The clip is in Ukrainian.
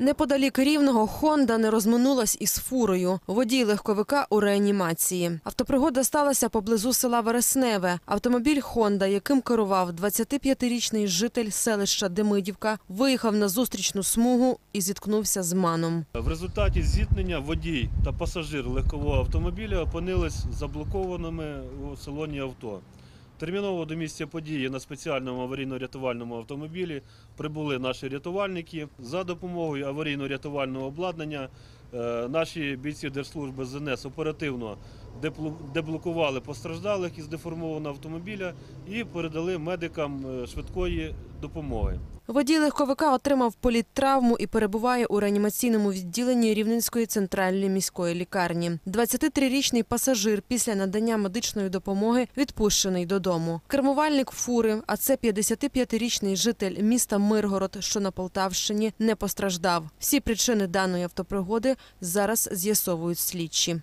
Неподалік рівного Хонда не розминулась із фурою. Водій легковика у реанімації. Автопригода сталася поблизу села Вересневе. Автомобіль Хонда, яким керував 25-річний житель селища Демидівка, виїхав на зустрічну смугу і зіткнувся з маном. В результаті зіткнення водій та пасажир легкового автомобіля опинились заблокованими у салоні авто. Терміново до місця події на спеціальному аварійно-рятувальному автомобілі прибули наші рятувальники. За допомогою аварійно-рятувального обладнання е, наші бійці Держслужби ЗНС оперативно деблокували постраждалих із деформованого автомобіля і передали медикам е, швидкої допомоги. Водій легковика отримав політтравму і перебуває у реанімаційному відділенні Рівненської центральної міської лікарні. 23-річний пасажир після надання медичної допомоги відпущений додому. Кермувальник фури, а це 55-річний житель міста Миргород, що на Полтавщині, не постраждав. Всі причини даної автопригоди зараз з'ясовують слідчі.